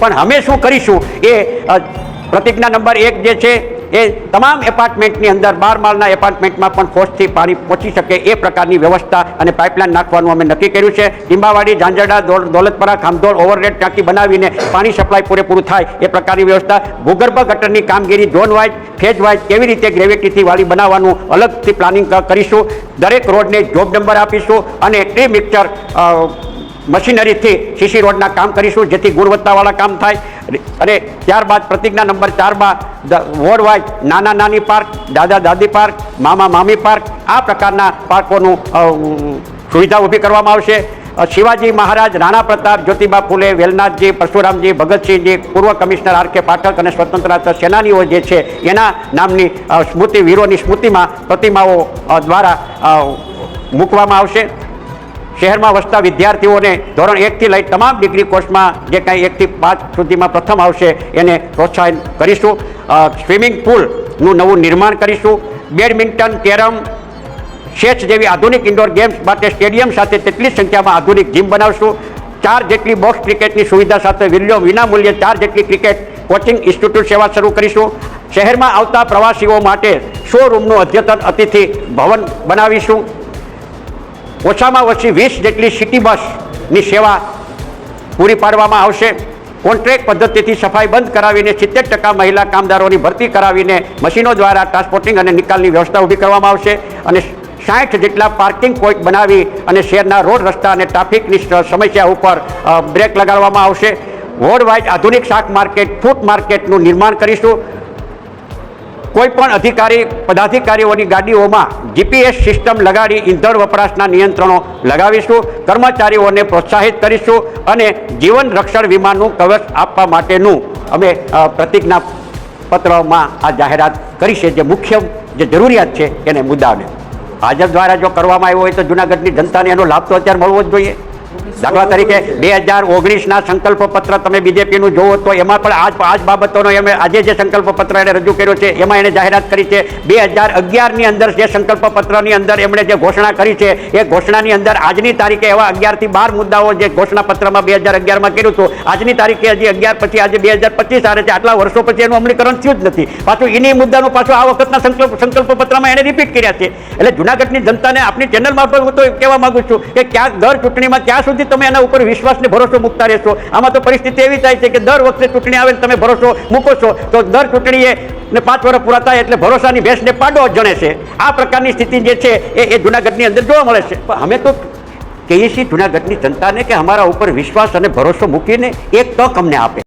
પણ અમે શું કરીશું એ પ્રતિજ્ઞા નંબર એક જે છે એ તમામ એપાર્ટમેન્ટની અંદર, બાર માળના એપાર્ટમેન્ટમાં પણ ફોર્સથી પાણી પહોંચી શકે એ પ્રકારની વ્યવસ્થા અને પાઇપલાઇન નાખવાનું અમે નક્કી કર્યું છે. લીંબાવાડી ઝાંઝરડા દોલ- દોલતપરા, ખામધોળ ઓવરરેડ ટાંકી બનાવીને પાણી સપ્લાય પૂરેપૂરું થાય એ પ્રકારની વ્યવસ્થા. ભૂગર્ભ ગટરની કામગીરી ઝોન વાઇઝ, ફેજ વાઇઝ કેવી રીતે ગ્રેવિટીથી વાળી બનાવવાનું અલગથી પ્લાનિંગ કરીશું. દરેક રોડને જોબ નંબર આપીશું અને ટ્રી મિક્સચર મશીનરીથી સીસી રોડના કામ કરીશું, જેથી ગુણવત્તાવાળા કામ થાય. અને ત્યારબાદ પ્રતિજ્ઞા નંબર ચારમાં વોર્ડ વાઇઝ નાના નાની પાર્ક, દાદા દાદી પાર્ક, મામા મામી પાર્ક, આ પ્રકારના પાર્કોનું સુવિધા ઊભી કરવામાં આવશે. શિવાજી મહારાજ, રાણા પ્રતાપ, જ્યોતિબા ફૂલે, વેલનાથજી, પરશુરામજી, ભગતસિંહજી, પૂર્વ કમિશનર આર કે પાઠક અને સ્વતંત્રતા સેનાનીઓ જે છે, એના નામની સ્મૃતિ, વીરોની સ્મૃતિમાં પ્રતિમાઓ દ્વારા મૂકવામાં આવશે. શહેરમાં વસતા વિદ્યાર્થીઓને ધોરણ એકથી લઈ તમામ ડિગ્રી કોર્સમાં જે કાંઈ એકથી પાંચ સુધીમાં પ્રથમ આવશે, એને પ્રોત્સાહન કરીશું. સ્વિમિંગ પુલનું નવું નિર્માણ કરીશું. બેડમિન્ટન, કેરમ, શેચ જેવી આધુનિક ઇન્ડોર ગેમ્સ માટે સ્ટેડિયમ સાથે તેટલી સંખ્યામાં આધુનિક જીમ બનાવશું. ચાર જેટલી બોક્સ ક્રિકેટની સુવિધા સાથે વિલ્યો વિનામૂલ્યે ચાર જેટલી ક્રિકેટ કોચિંગ ઇન્સ્ટિટ્યૂટ સેવા શરૂ કરીશું. શહેરમાં આવતા પ્રવાસીઓ માટે સો રૂમનું અદ્યતન અતિથિ ભવન બનાવીશું. ઓછામાં ઓછી વીસ જેટલી સિટી બસની સેવા પૂરી પાડવામાં આવશે. કોન્ટ્રાક્ટ પદ્ધતિથી સફાઈ બંધ કરાવીને સિત્તેર ટકા મહિલા કામદારોની ભરતી કરાવીને મશીનો દ્વારા ટ્રાન્સપોર્ટિંગ અને નિકાલની વ્યવસ્થા ઊભી કરવામાં આવશે અને સાઠ જેટલા પાર્કિંગ પોઈન્ટ બનાવી અને શહેરના રોડ રસ્તા અને ટ્રાફિકની સમસ્યા ઉપર બ્રેક લગાડવામાં આવશે. વોર્ડ વાઇઝ આધુનિક શાક માર્કેટ ફૂટ માર્કેટનું નિર્માણ કરીશું. કોઈ પણ અધિકારી, પદાધિકારીઓની ગાડીઓમાં જીપીએસ સિસ્ટમ લગાડી ઇંધણ વપરાશના નિયંત્રણો લગાવીશું, કર્મચારીઓને પ્રોત્સાહિત કરીશું અને જીવન રક્ષણ વીમાનું કવચ આપવા માટેનું અમે પ્રતિજ્ઞા પત્રમાં આ જાહેરાત કરી છે. જે મુખ્ય, જે જરૂરિયાત છે એને મુદ્દાને ભાજપ દ્વારા જો કરવામાં આવ્યો હોય તો જુનાગઢની જનતાને એનો લાભ તો અત્યારે મળવો જ જોઈએ. દાખલા તરીકે બે હજાર ઓગણીસના સંકલ્પ પત્ર તમે બીજેપીનું જોવો તો એમાં પણ આજ આજ બાબતોનો એમણે આજે જે સંકલ્પ પત્ર એણે રજૂ કર્યો છે, એમાં એણે જાહેરાત કરી છે. બે હજાર અગિયારની અંદર જે સંકલ્પ પત્રની અંદર એમણે જે ઘોષણા કરી છે, એ ઘોષણાની અંદર આજની તારીખે એવા અગિયારથી બાર મુદ્દાઓ જે ઘોષણા પત્રમાં બે હજાર અગિયારમાં કર્યું હતું. આજની તારીખે હજી અગિયાર પછી આજે બે હજાર પચીસ આવે છે. આટલા વર્ષો પછી એનું અમલીકરણ થયું જ નથી. પાછું એની મુદ્દાનું પાછું આ વખતના સંકલ્પ સંકલ્પ પત્રમાં એણે રિપીટ કર્યા છે. એટલે જુનાગઢની જનતાને આપણી ચેનલ મારફત હું તો કહેવા માગું છું કે ક્યાં દર ચૂંટણીમાં ક્યાં સુધી તમે એના ઉપર વિશ્વાસને ભરોસો મૂકતા રહેશો. આમાં તો પરિસ્થિતિ એવી થાય છે કે દર વખતે ચૂંટણી આવે તમે ભરોસો મૂકો છો, તો દર ચૂંટણીએ ને પાંચ વર્ષ પૂરા થાય એટલે ભરોસાની ભેંસને પાડો જણે છે. આ પ્રકારની સ્થિતિ જે છે, એ એ જુનાગઢની અંદર જોવા મળે છે. પણ અમે તો કહીએ છીએ જુનાગઢની જનતાને કે અમારા ઉપર વિશ્વાસ અને ભરોસો મૂકીને એક તક અમને આપે.